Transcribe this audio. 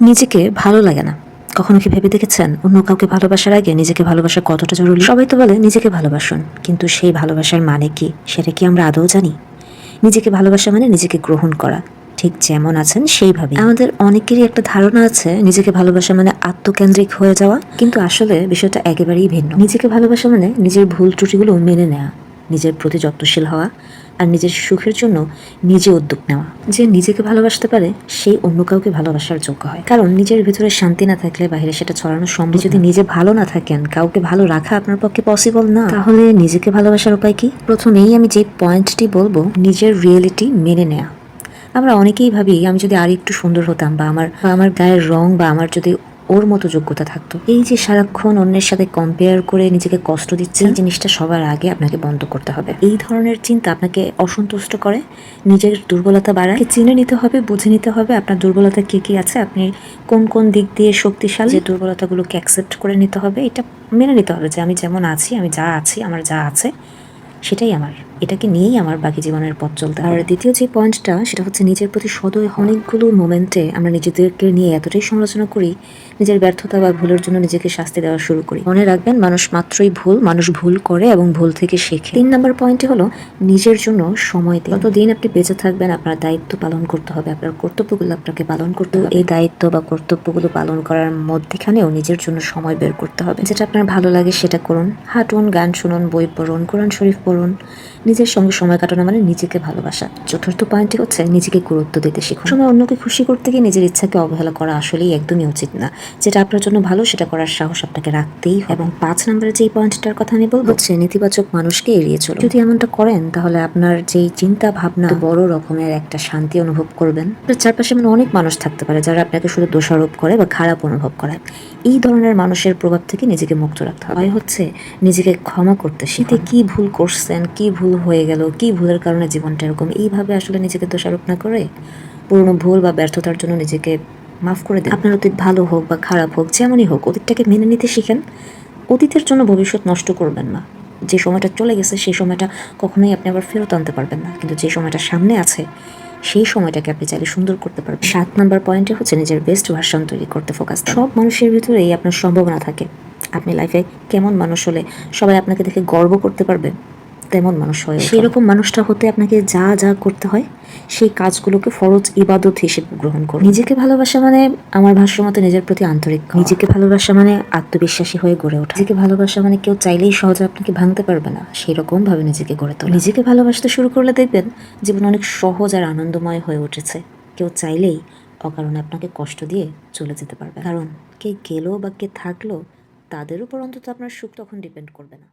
নিজেকে ভালো লাগে না। কখনো কি ভেবে দেখেছেন? অন্য কাউকে ভালোবাসার আগে নিজেকে ভালোবাসা কতটা জরুরি? সবাই তো বলে নিজেকে ভালোবাসুন, কিন্তু সেই ভালোবাসার মানে কি? সেটা কি আমরা আদৌ জানি? নিজেকে ভালোবাসা মানে নিজেকে গ্রহণ করা। ঠিক যেমন আছেন সেইভাবে আমাদের অনেকেরই একটা ধারণা আছে, নিজেকে ভালোবাসা মানে আত্মকেন্দ্রিক হয়ে যাওয়া। কিন্তু আসলে বিষয়টা একেবারেই ভিন্ন। নিজেকে ভালোবাসা মানে নিজের ভুল ত্রুটিগুলো মেনে নেওয়া নিজের প্রতি যত্নশীল হওয়া আর নিজের সুখের জন্য নিজে উদ্যোগ নেওয়া। যে নিজেকে ভালোবাসতে পারে সেই অন্য কাউকে ভালোবাসার যোগ্য হয়। কারণ নিজের ভিতরে শান্তি না থাকলে বাইরে সেটা ছড়ানো সম্ভব যদি নিজে ভালো না থাকেন কাউকে ভালো রাখা আপনার পক্ষে পসিবল না। তাহলে নিজেকে ভালোবাসার উপায় কি? প্রথমেই আমি যে পয়েন্টটি বলব নিজের রিয়েলিটি মেনে নেওয়া আমরা অনেকেই ভাবি আমি যদি আর একটু সুন্দর হতাম বা আমার আমার গায়ের রং বা আমার যদি ওর মতো যোগ্যতা থাকতো। এই যে সারাক্ষণ অন্যের সাথে কম্পেয়ার করে নিজেকে কষ্ট দিচ্ছে জিনিসটা সবার আগে আপনাকে বন্ধ করতে হবে। এই ধরনের চিন্তা আপনাকে অসন্তুষ্ট করে, নিজের দুর্বলতা বাড়ায়। চিনে নিতে হবে, বুঝে নিতে হবে আপনার দুর্বলতা কি কি আছে, আপনি কোন কোন দিক দিয়ে শক্তিশালী। যে দুর্বলতাগুলোকে অ্যাকসেপ্ট করে নিতে হবে, এটা মেনে নিতে হবে যে আমি যেমন আছি, আমি যা আছি, আমার যা আছে, সেটাই আমার। এটাকে নিয়েই আমার বাকি জীবনের পথ চলতে আর দ্বিতীয় যে পয়েন্টটা, সেটা হচ্ছে নিজের প্রতি সদয় অনেকগুলো মোমেন্টে আমরা নিজেদেরকে নিয়ে এতটাই সমালোচনা করি, নিজের ব্যর্থতা বা ভুলের জন্য নিজেকে শাস্তি দেওয়া শুরু করি। মনে রাখবেন, মানুষ মাত্রই ভুল, মানুষ ভুল করে এবং ভুল থেকে শেখে। তিন নম্বর পয়েন্টে হলো নিজের জন্য সময় দিন। যতদিন আপনি বেঁচে থাকবেন, আপনার দায়িত্ব পালন করতে হবে। আপনার কর্তব্যগুলো আপনাকে পালন করতে হবে। এই দায়িত্ব বা কর্তব্যগুলো পালন করার মধ্যেখানেও নিজের জন্য সময় বের করতে হবে। যেটা আপনার ভালো লাগে, সেটা করুন। হাঁটুন, গান শুনুন, বই পড়ুন, কোরআন শরীফ পড়ুন নিজের সঙ্গে সময় কাটানো মানে নিজেকে ভালোবাসা। চতুর্থ পয়েন্টটি হচ্ছে নিজেকে গুরুত্ব দিতে শিখুন সময় অন্যকে খুশি করতে গিয়ে নিজের ইচ্ছাকে অবহেলা করা আসলেই একদমই উচিত না। যেটা আপনার জন্য ভালো, সেটা করার সাহস আপনাকে রাখতেই হবে। এবং পাঁচ নম্বরের যেই পয়েন্টটার কথা আমি বলব, হচ্ছে নেতিবাচক মানুষকে এড়িয়ে চলুন। যদি এমনটা করেন, তাহলে আপনার যেই চিন্তা ভাবনা বড় রকমের একটা শান্তি অনুভব করবেন। আপনার চারপাশে এমন অনেক মানুষ থাকতে পারে, যারা আপনাকে শুধু দোষারোপ করে বা খারাপ অনুভব করায় এই ধরনের মানুষের প্রভাব থেকে নিজেকে মুক্ত রাখতে হবে। হচ্ছে নিজেকে ক্ষমা করতে শীতে কি ভুল করছেন, কি ভুল হয়ে গেল? কি ভুলের কারণে জীবনটা এরকম? এইভাবে আসলে নিজেকে দোষারোপ না করে পুরনো ভুল বা ব্যর্থতার জন্য নিজেকে মাফ করে দিন। আপনার অতীত ভালো হোক বা খারাপ হোক, যেমনই হোক, অতীতটাকে মেনে নিতে শিখেন। অতীতের জন্য ভবিষ্যৎ নষ্ট করবেন না। যে সময়টা চলে গেছে, সেই সময়টা কখনোই আপনি আবার ফেরত আনতে পারবেন না। কিন্তু যে সময়টা সামনে আছে, সেই সময়টাকে আপনি চাইলে সুন্দর করতে পারবেন। সাত নাম্বার পয়েন্টে হচ্ছে নিজের বেস্ট ভার্সন তৈরি করতে ফোকাস সব মানুষের ভিতরেই আপনার সম্ভাবনা থাকে। আপনি লাইফে কেমন মানুষ হলে সবাই আপনাকে দেখে গর্ব করতে পারবে। তেমন মানুষ হয় সেই রকম মানুষটা হতে আপনাকে যা যা করতে হয় সেই কাজগুলোকে ফরজ ইবাদত হিসেবে গ্রহণ করুন। নিজেকে ভালোবাসা মানে আমার ভাষ্য মতো নিজের প্রতি আন্তরিক নিজেকে ভালোবাসা মানে আত্মবিশ্বাসী হয়ে গড়ে ওঠা। নিজেকে ভালোবাসা মানে কেউ চাইলেই সহজে আপনাকে ভাঙতে পারবে না। সেই রকম ভাবে নিজেকে গড়ে তোলা। নিজেকে ভালোবাসতে শুরু করলে দেখবেন জীবন অনেক সহজ আর আনন্দময় হয়ে উঠেছে। কেউ চাইলেই অকারণে আপনাকে কষ্ট দিয়ে চলে যেতে পারবে কারণ কে গেলো বা কে থাকল তাদের উপর অন্তত আপনার সুখ তখন ডিপেন্ড করবে না।